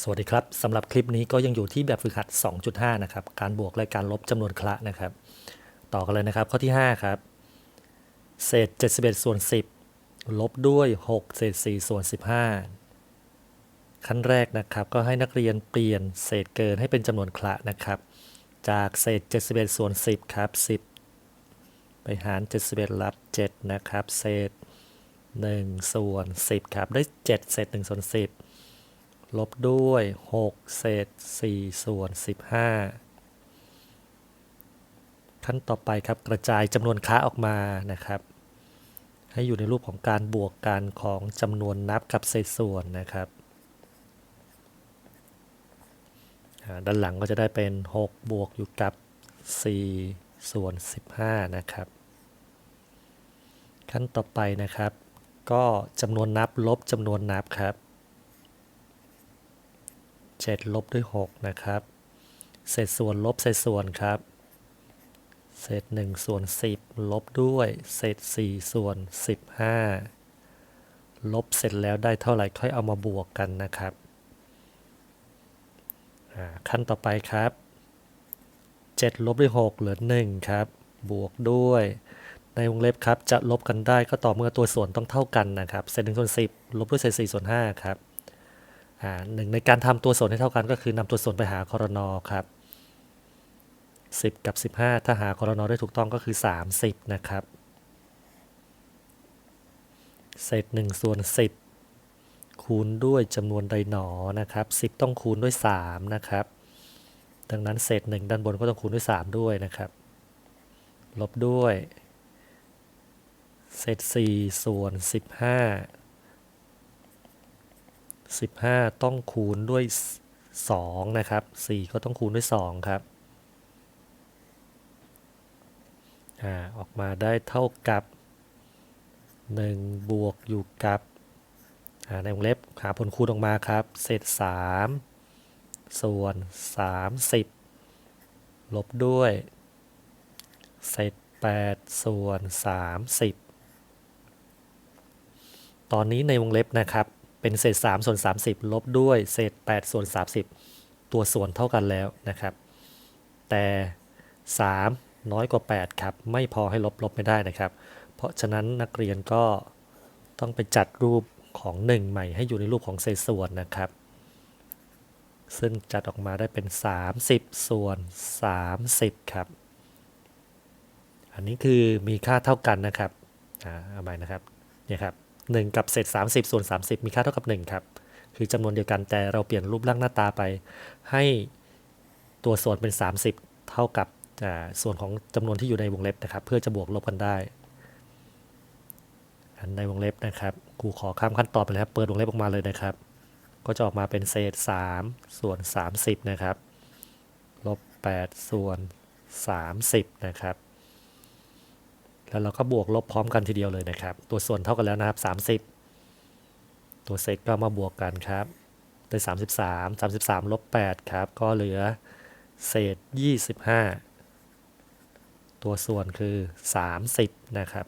สวัสดีครับสำหรับคลิปนี้ก็ยังอยู่ที่แบบฝึกหัด 2.5 นะครับ การบวกและการลบจำนวนคละนะครับ ต่อกันเลยนะครับ ข้อที่ 5 ครับ เศษ 71 ส่วน 10 ลบด้วย 6 เศษ 4 ส่วน 15 ขั้นแรกนะครับ ก็ให้นักเรียนเปลี่ยนเศษเกินให้เป็นจำนวนคละนะครับ จากเศษ 71 ส่วน 10 ครับ 10 ไปหาร 71 รับ 7 นะครับ เศษ 1 ส่วน 10 ครับ ได้ 7 เศษ 1 ส่วน 10 ลบด้วย 6 เศษ 4 ส่วน 15 ขั้นต่อไปครับกระจายจำนวนค้าออกมานะครับ ให้อยู่ในรูปของการบวกกันของจำนวนนับกับเศษส่วนนะครับ ด้านหลังก็จะได้เป็น 6 บวกอยู่กับ 4 ส่วน 15 นะครับ ขั้นต่อไปนะครับ ก็จำนวนนับลบจำนวนนับครับ 7 ลบด้วย 6 นะครับ เศษส่วนลบเศษส่วนครับ เศษ1ส่วน 10 ลบด้วย เศษ4ส่วน 15 ลบเสร็จแล้วได้เท่าไหร่ค่อยเอามาบวกกันนะครับ ขั้นต่อไปครับ 7 ลบด้วย 6 เหลือ 1 ครับ บวกด้วยในวงเล็บครับ จะลบกันได้ก็ต่อเมื่อตัวส่วนต้องเท่ากันนะครับ เศษ1ส่วน10ลบด้วยเศษ4ส่วน5ครับ หนึ่งในการทำตัวส่วนให้เท่ากันก็คือนำตัวส่วนไปหาคอรนอครับ10 กับ 15 ถ้าหาคอรนอได้ถูกต้องก็คือ 30 นะครับเศษ1ส่วน 10 คูณด้วยจำนวนใดหนอนะครับ 10 ต้องคูณด้วย 3 นะครับ ดังนั้นเศษ 1 ด้านบนก็ต้องคูณด้วย 3 ด้วยนะครับ ลบด้วย เศษ 4 ส่วน 15 15 ต้องคูณด้วย 2 นะครับ 4 ก็ต้องคูณด้วย 2 ครับอ่าออกมาได้เท่ากับ 1 บวกอยู่กับอ่าในวงเล็บหาผลคูณออกมาครับ เศษ 3 ส่วน 30 ลบด้วย เศษ 8 ส่วน 30 ตอนนี้ในวงเล็บนะครับ เป็นเศษ3ส่วน30 ลบด้วยเศษ8ส่วน30 ตัวส่วนเท่ากันแล้วนะครับ แต่ 3 น้อยกว่า 8 ครับ ไม่พอให้ลบลบไม่ได้นะครับ เพราะฉะนั้นนักเรียนก็ต้องไปจัดรูปของ 1 ใหม่ให้อยู่ในรูปของเศษส่วนนะครับ ซึ่งจัดออกมาได้เป็น 30 ส่วน 30 ครับ อันนี้คือมีค่าเท่ากันนะครับ อ่าเอาใหม่นะครับ เนี่ยครับ 1 กับเศษ 30 ส่วน 30 มีค่าเท่ากับ 1 ครับ คือจำนวนเดียวกันแต่เราเปลี่ยนรูปร่างหน้าตาไป ให้ตัวส่วนเป็น 30 เท่ากับส่วนของจำนวนที่อยู่ในวงเล็บนะครับ เพื่อจะบวกลบกันได้ันในวงเล็บนะครับครูขอข้ามขั้นตอนไปแล้วเปิดวงเล็บออกมาเลยนะครับ ก็จะออกมาเป็นเศษ 3 ส่วน 30 นะครับ ลบ 8 ส่วน 30 นะครับ แล้วเราก็บวกลบพร้อมกันทีเดียวเลยนะครับ ตัวส่วนเท่ากันแล้วนะครับ 30 ตัวเศษก็มาบวกกันครับได้33 33ลบ8ครับ ก็เหลือเศษ 25 ตัวส่วนคือ 30 นะครับ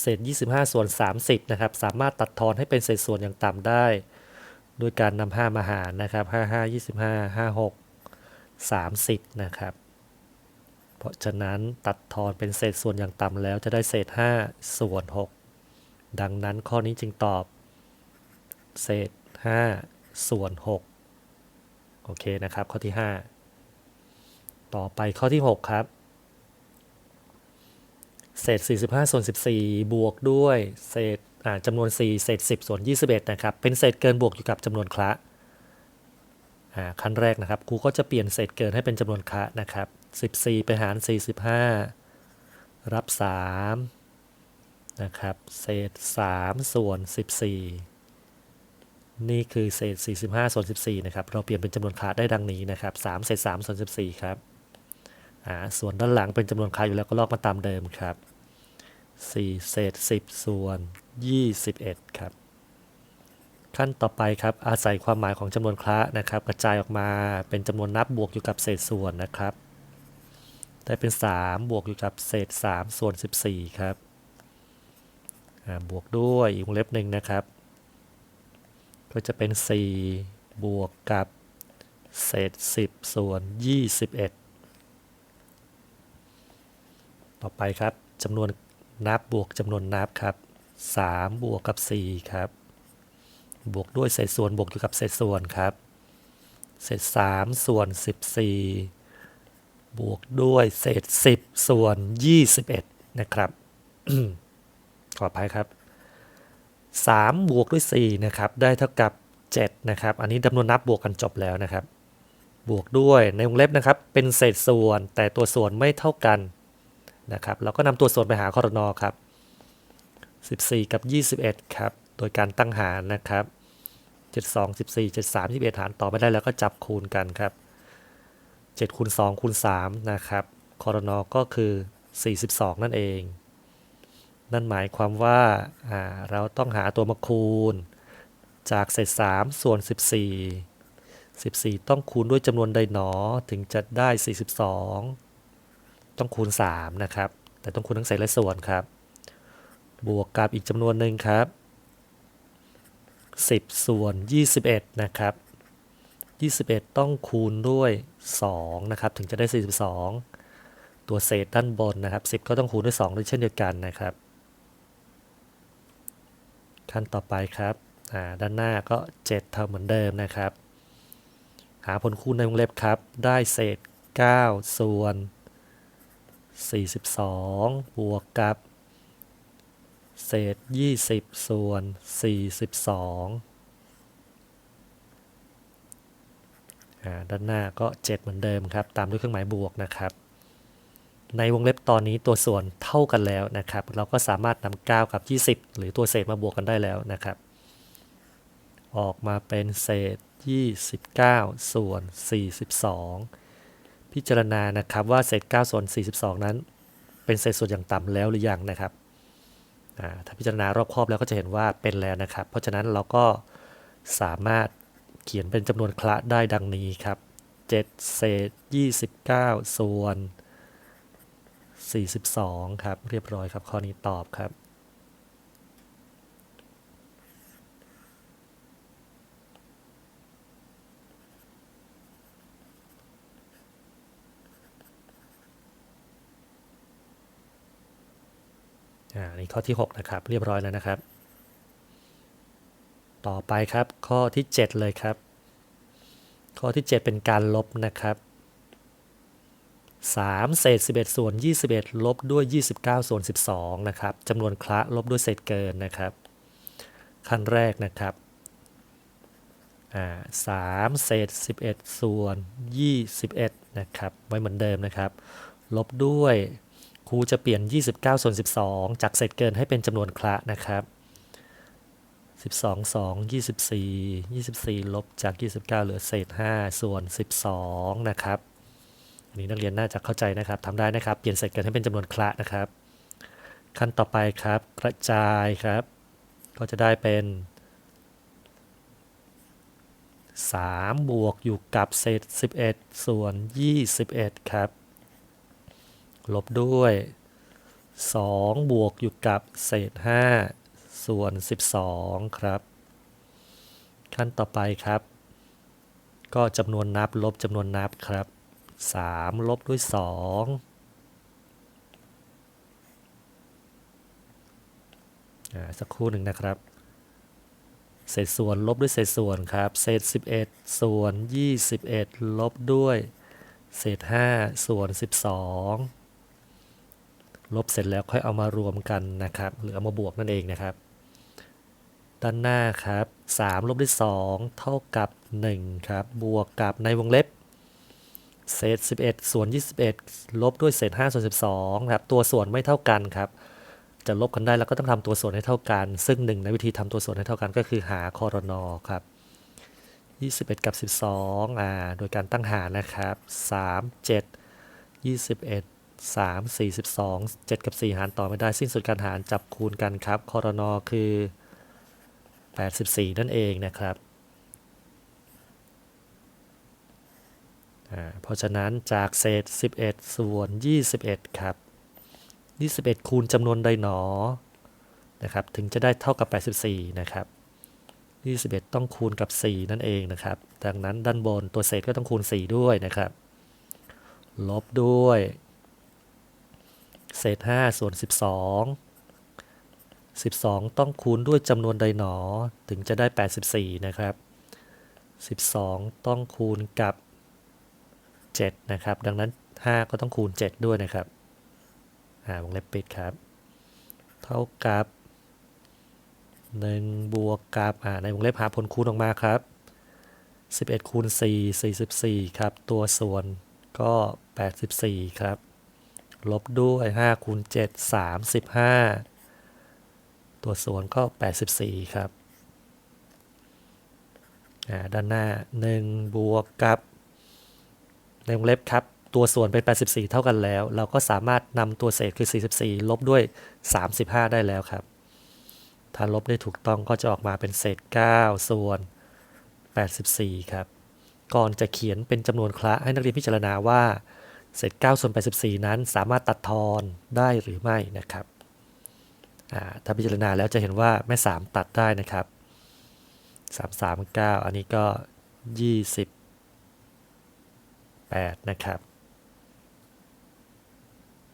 เศษ 25 ส่วน 30 นะครับ สามารถตัดทอนให้เป็นเศษส่วนอย่างต่ำได้ ด้วยการนำ5มาหารนะครับ 55 25 56 30 นะครับ เพราะฉะนั้นตัดทอนเป็นเศษส่วนอย่างต่ำแล้วจะได้เศษ 5 ส่วน 6 ดังนั้นข้อนี้จึงตอบ เศษ 5 ส่วน 6 โอเคนะครับ ข้อที่ 5 ต่อไปข้อที่ 6 ครับ เศษ 45 ส่วน 14 บวกด้วย เศษอ่าจำนวน 4 เศษ 10 ส่วน 21 นะครับ เป็นเศษเกินบวกอยู่กับจำนวนคละอ่าขั้นแรกนะครับครูก็จะเปลี่ยนเศษเกินให้เป็นจำนวนคะนะครับ 14 ไปหาร 45 รับ3นะครับ เศษ 3 ส่วน 14 นี่คือเศษ 45 ส่วน 14 นะครับ เราเปลี่ยนเป็นจำนวนคละได้ดังนี้นะครับ 3 เศษ 3 ส่วน 14 ครับ อ่า ส่วนด้านหลังเป็นจำนวนคละอยู่แล้วก็ลอกมาตามเดิมครับ 4 เศษ 10 ส่วน 21 ครับขั้นต่อไปครับอาศัยความหมายของจำนวนคละนะครับ กระจายออกมาเป็นจำนวนนับบวกอยู่กับเศษส่วนนะครับ ได้เป็น 3 บวกอยู่กับเศษ 3 ส่วน 14 ครับบวกด้วยอีกวงเล็บหนึ่งนะครับ ก็จะเป็น 4 บวกกับเศษ 10 ส่วน 21 ต่อไปครับจำนวนนับบวกจำนวนนับครับ 3 บวกกับ 4 ครับ บวกด้วยเศษส่วนบวกอยู่กับเศษส่วนครับ เศษ 3 ส่วน 14 บวกด้วยเศษ 10 ส่วน 21 นะครับ ขออภัยครับ 3 บวกด้วย 4 นะครับ ได้เท่ากับ 7 นะครับ อันนี้จำนวนนับบวกกันจบแล้วนะครับ บวกด้วยในวงเล็บนะครับ เป็นเศษส่วน แต่ตัวส่วนไม่เท่ากันนะครับ เราก็นำตัวส่วนไปหาคอรนอครับ 14 กับ 21 ครับ โดยการตั้งหารนะครับ 72 14 73 21 หารต่อไม่ได้แล้วก็จับคูณกันครับ 7คูณ2คูณ3นะครับคอรนอก็คือ 42 นั่นเอง นั่นหมายความว่าาเราต้องหาตัวมาคูณ จากเศษ 3 ส่วน 14 14 ต้องคูณด้วยจำนวนใดหนอถึงจะได้ 42 ต้องคูณ 3 นะครับ แต่ต้องคูณทั้งเศษและส่วนครับ บวกกับอีกจำนวนหนึ่งครับ 10 ส่วน 21 นะครับ 21 ต้องคูณด้วย 2 นะครับ ถึงจะได้ 42 ตัวเศษด้านบนนะครับ 10 ก็ต้องคูณด้วย2ด้วยเช่นเดียวกันนะครับ ขั้นต่อไปครับด้านหน้าก็ 7 เท่าเหมือนเดิมนะครับ หาผลคูณในวงเล็บครับ ได้เศษ 9 ส่วน 42 บวกกับ เศษ 20 ส่วน 42อ่า ด้านหน้าก็ 7 เหมือนเดิมครับ ตามด้วยเครื่องหมายบวกนะครับ ในวงเล็บตอนนี้ตัวส่วนเท่ากันแล้วนะครับ เราก็สามารถนำ9กับ 20 หรือตัวเศษมาบวกกันได้แล้วนะครับ ออกมาเป็นเศษ 29 ส่วน 42 พิจารณานะครับว่าเศษ 9 ส่วน 42 นั้น เป็นเศษส่วนอย่างต่ำแล้วหรือยังนะครับถ้าพิจารณารอบครอบแล้วก็จะเห็นว่าเป็นแล้วนะครับ เพราะฉะนั้นเราก็สามารถ เขียนเป็นจำนวนคละได้ดังนี้ครับ 7 เศษ 29 ส่วน 42 ครับ เรียบร้อยครับ ข้อนี้ตอบครับอ่านี่ข้อที่ 6 นะครับ เรียบร้อยแล้วนะครับ ต่อไปครับ ข้อที่ 7 เลยครับ ข้อที่ 7 เป็นการลบนะครับ 3 เศษ 11 ส่วน 21 ลบด้วย 29 ส่วน 12 นะครับจำนวนคละลบด้วยเศษเกินนะครับ ขั้นแรกนะครับอ่า3เศษ 11 ส่วน 21 นะครับ ไว้เหมือนเดิมนะครับ ลบด้วยครูจะเปลี่ยน 29 ส่วน 12 จากเศษเกินให้เป็นจำนวนคละนะครับ 12 2 24 24ลบจาก29เหลือเศษ5ส่วน12นะครับ อันนี้นักเรียนน่าจะเข้าใจนะครับทำได้นะครับ เปลี่ยนเศษกินให้เป็นจำนวนคละนะครับ ขั้นต่อไปครับ กระจายครับ ก็จะได้เป็น3บวกอยู่กับเศษ11ส่วน21ครับ ลบด้วย2บวกอยู่กับเศษ5 ส่วน 12 ครับ ขั้นต่อไปครับ ก็จำนวนนับลบจำนวนนับครับ 3 ลบด้วย2อ่าสักครู่หนึ่งนะครับ เศษส่วนลบด้วยเศษส่วนครับ เศษ 11 ส่วน 21 ลบด้วย เศษ 5 ส่วน 12 ลบเสร็จแล้วค่อยเอามารวมกันนะครับ หรือเอามาบวกนั่นเองนะครับ ด้านหน้าครับ3ลบด้วย2เท่ากับ 1 ครับ บวกกับในวงเล็บ เศษ 11 ส่วน 21 ลบด้วยเศษ 5 ส่วน 12ครับ ตัวส่วนไม่เท่ากันครับ จะลบกันได้แล้วก็ต้องทำตัวส่วนให้เท่ากัน ซึ่งหนึ่งในวิธีทำตัวส่วนให้เท่ากันก็คือหาคอรนอครับ 21 กับ 12อ่าโดยการตั้งหารนะครับ 3 7 21 3 42 7 กับ 4 หารต่อไม่ได้สิ้นสุดการหารจับคูณกันครับคอรนอคือ 84 นั่นเองนะครับอ่าเพราะฉะนั้นจากเศษ 11 ส่วน 21 ครับ 21 คูณจำนวนใดหนอ นะครับ ถึงจะได้เท่ากับ 84 นะครับ 21 ต้องคูณกับ 4 นั่นเองนะครับ ดังนั้นด้านบนตัวเศษก็ต้องคูณ 4 ด้วยนะครับ ลบด้วย เศษ 5 ส่วน 12 12 ต้องคูณด้วยจำนวนใดหนอ ถึงจะได้ 84 นะครับ 12 ต้องคูณกับ 7 นะครับ ดังนั้น 5 ก็ต้องคูณ 7 ด้วยนะครับอ่าวงเล็บปิดครับ เท่ากับ 1 บวกกับอ่าในวงเล็บหาผลคูณออกมาครับ 11 คูณ 4 44 ครับ ตัวส่วนก็ 84 ครับ ลบด้วย 5 คูณ 7 35 ตัวส่วนก็ 84 ครับ ด้านหน้า 1 บวกกับในวงเล็บครับ ตัวส่วนเป็น 84 เท่ากันแล้ว เราก็สามารถนำตัวเศษคือ 44 ลบด้วย 35 ได้แล้วครับ ถ้าลบได้ถูกต้องก็จะออกมาเป็นเศษ 9 ส่วน 84 ครับ ก่อนจะเขียนเป็นจำนวนคละให้นักเรียนพิจารณาว่าเศษ9ส่วน84 นั้นสามารถตัดทอนได้หรือไม่นะครับ ถ้าพิจารณาแล้วจะเห็นว่าแม่ 3 ตัดได้นะครับ 3 3 9 อันนี้ก็ 28 นะครับ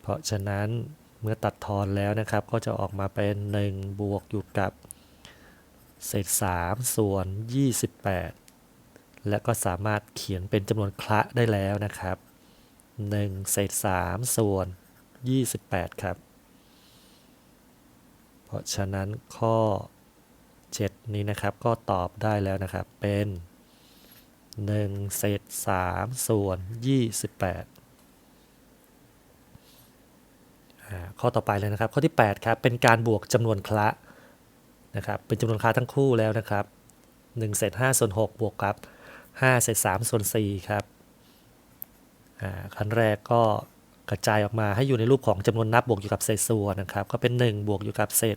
เพราะฉะนั้นเมื่อตัดทอนแล้วนะครับก็จะออกมาเป็น 1 บวกอยู่กับเศษ 3 ส่วน 28 และก็สามารถเขียนเป็นจำนวนคละได้แล้วนะครับ 1 เศษ 3 ส่วน 28 ครับ ราะฉะนั้นข้อ 7 นี้นะครับก็ตอบได้แล้วนะครับ เป็น 1 เศษ 3 ส่วน 28อ่าข้อต่อไปเลยนะครับ ข้อที่ 8 ครับ เป็นการบวกจำนวนคละนะครับ เป็นจำนวนคละทั้งคู่แล้วนะครับ 1 เศษ 5 ส่วน 6 บวกกับ 5 เศษ 3 ส่วน 4 ครับอ่าขั้นแรกก็ กระจายออกมาให้อยู่ในรูปของจำนวนนับบวกอยู่กับเศษส่วนนะครับ ก็เป็น 1 บวกอยู่กับเศษ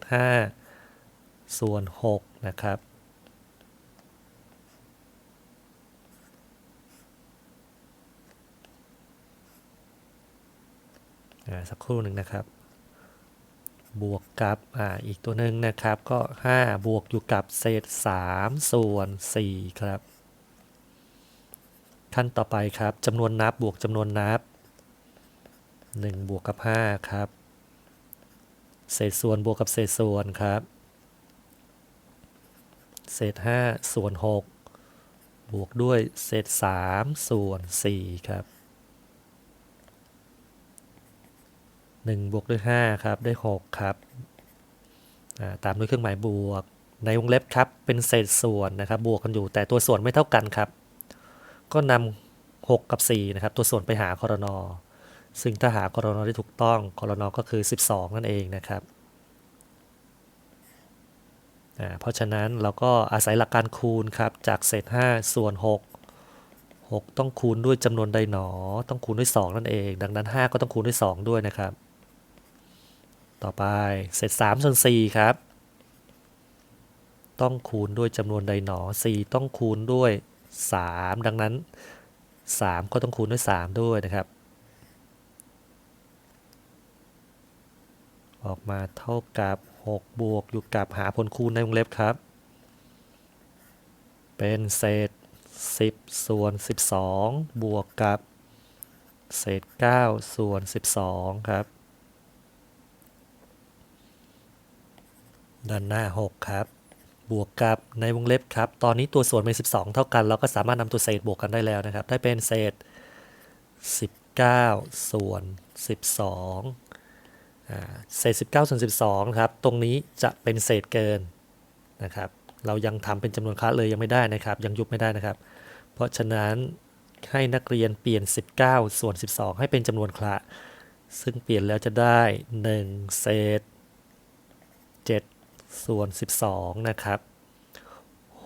5 ส่วน 6 นะครับสักครู่หนึ่งนะครับ บวกกับอ่าอีกตัวหนึ่งนะครับ ก็ 5 บวกอยู่กับเศษ 3 ส่วน 4 ครับ ขั้นต่อไปครับจำนวนนับบวกจำนวนนับ 1บวกกับ5ครับ เศษส่วนบวกกับเศษส่วนครับ เศษ5ส่วน6บวกด้วยเศษ3ส่วน4ครับ1บวกด้วย5ครับได้6ครับตามด้วยเครื่องหมายบวก ในวงเล็บครับเป็นเศษส่วนนะครับบวกกันอยู่แต่ตัวส่วนไม่เท่ากันครับ ก็นำ6กับ4นะครับตัวส่วนไปหาคอรนอ ซึ่งถ้าหาครนอได้ถูกต้องครนก็คือ 12 นั่นเองนะครับเพราะฉะนั้นเราก็อาศัยหลักการคูณครับจากเศษ 5 ส่วน 6 6 ต้องคูณด้วยจำนวนใดหนอ ต้องคูณด้วย 2 นั่นเอง ดังนั้น 5 ก็ต้องคูณด้วย 2 ด้วยนะครับ ต่อไปเศษ3ส่วน4ครับ ต้องคูณด้วยจำนวนใดหนอ 4 ต้องคูณด้วย 3 ดังนั้น 3 ก็ต้องคูณด้วย 3 ด้วยนะครับ ออกมาเท่ากับ6บวกอยู่กับหาผลคูณในวงเล็บครับ เป็นเศษ 10 ส่วน 12 บวกกับ เศษ 9 ส่วน 12 ครับ ด้านหน้า 6 ครับ บวกกับในวงเล็บครับ ตอนนี้ตัวส่วนเป็น 12 เท่ากัน เราก็สามารถนำตัวเศษบวกกันได้แล้วนะครับ ได้เป็นเศษ 19 ส่วน 12อ่า เศษ 19ส่วน12ครับ ตรงนี้จะเป็นเศษเกินนะครับ เรายังทำเป็นจำนวนคละเลยยังไม่ได้นะครับ ยังยุบไม่ได้นะครับ เพราะฉะนั้นให้นักเรียนเปลี่ยน 19 ส่วน 12 ให้เป็นจำนวนคละ ซึ่งเปลี่ยนแล้วจะได้ 1 เศษ 7 ส่วน 12 นะครับ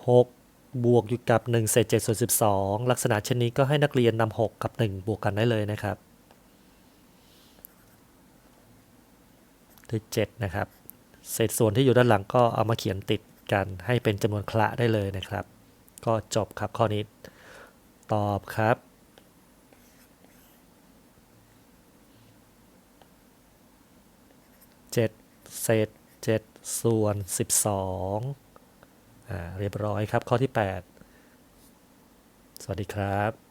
6 บวกอยู่กับ 1 เศษ 7 ส่วน 12 ลักษณะเช่นนี้ก็ให้นักเรียนนำ6กับ 1 บวกกันได้เลยนะครับ ด้วย7นะครับ เศษส่วนที่อยู่ด้านหลังก็เอามาเขียนติดกันให้เป็นจำนวนคละได้เลยนะครับ ก็จบครับข้อนี้ ตอบครับ7เศษ7ส่วน12อ่าเรียบร้อยครับข้อที่8สวัสดีครับ